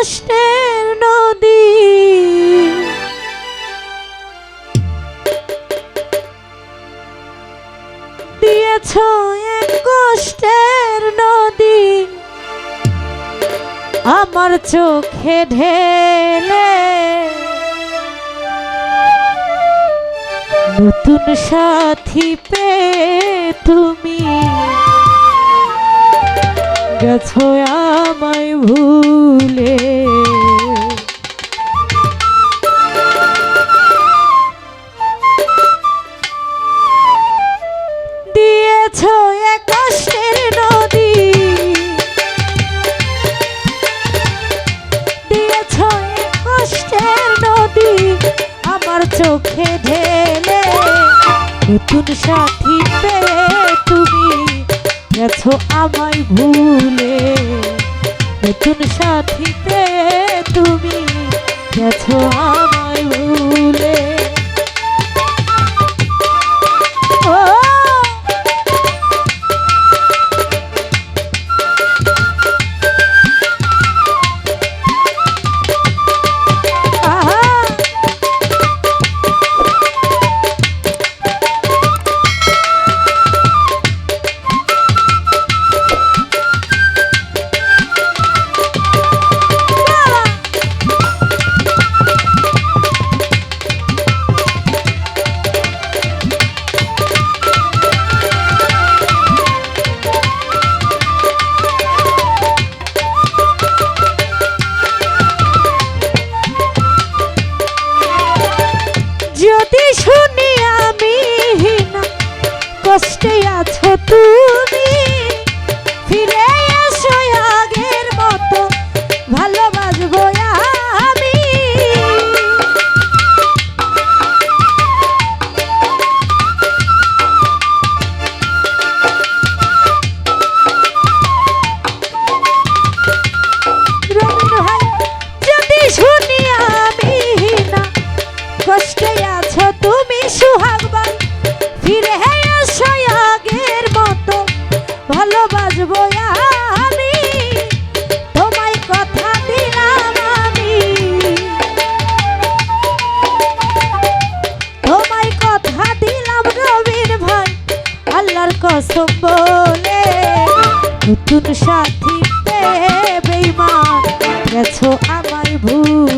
কষ্টের নদী। দিয়েছ এক কষ্টের নদী। আমার চোখে ঢেলে। নতুন সাথী পে তুমি গেছো আমায় ভুলে। দিয়েছ এক নদী। নদী। আমার চোখে ঢেলে নতুন সাথী পেয়ে গেছো আমায় ভুলে? নতুন সাথীতে তুমি গেছো আমায় যদি শুনি আমি কষ্টে আছো তুমি। নতুন সাথী পেয়ে বেইমা গেছো আমায় ভুল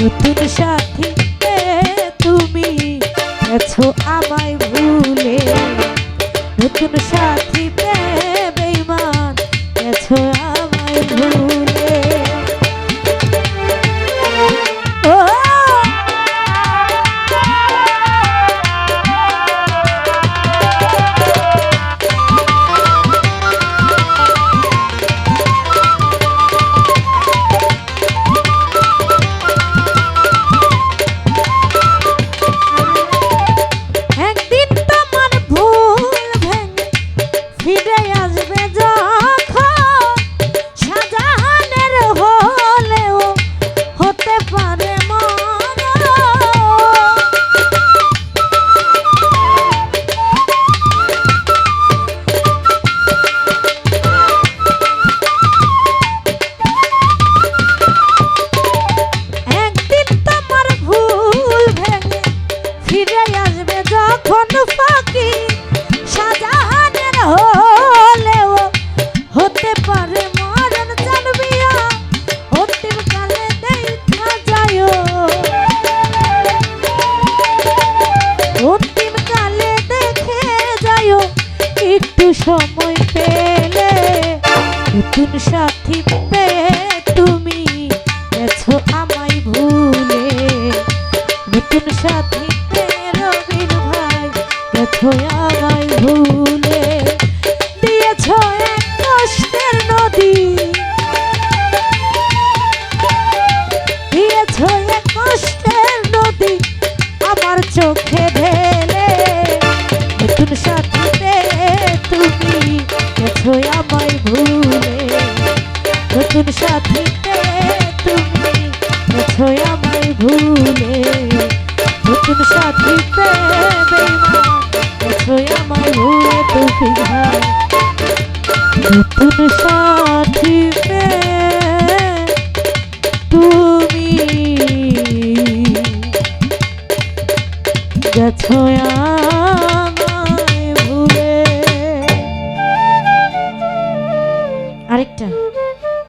নতুন সাথ নতুন সাথী পেয়ে তুমি গেছো আমায় ভুলে। নতুন সাথী পেয়ে রবিন ভাই গেছো তুষার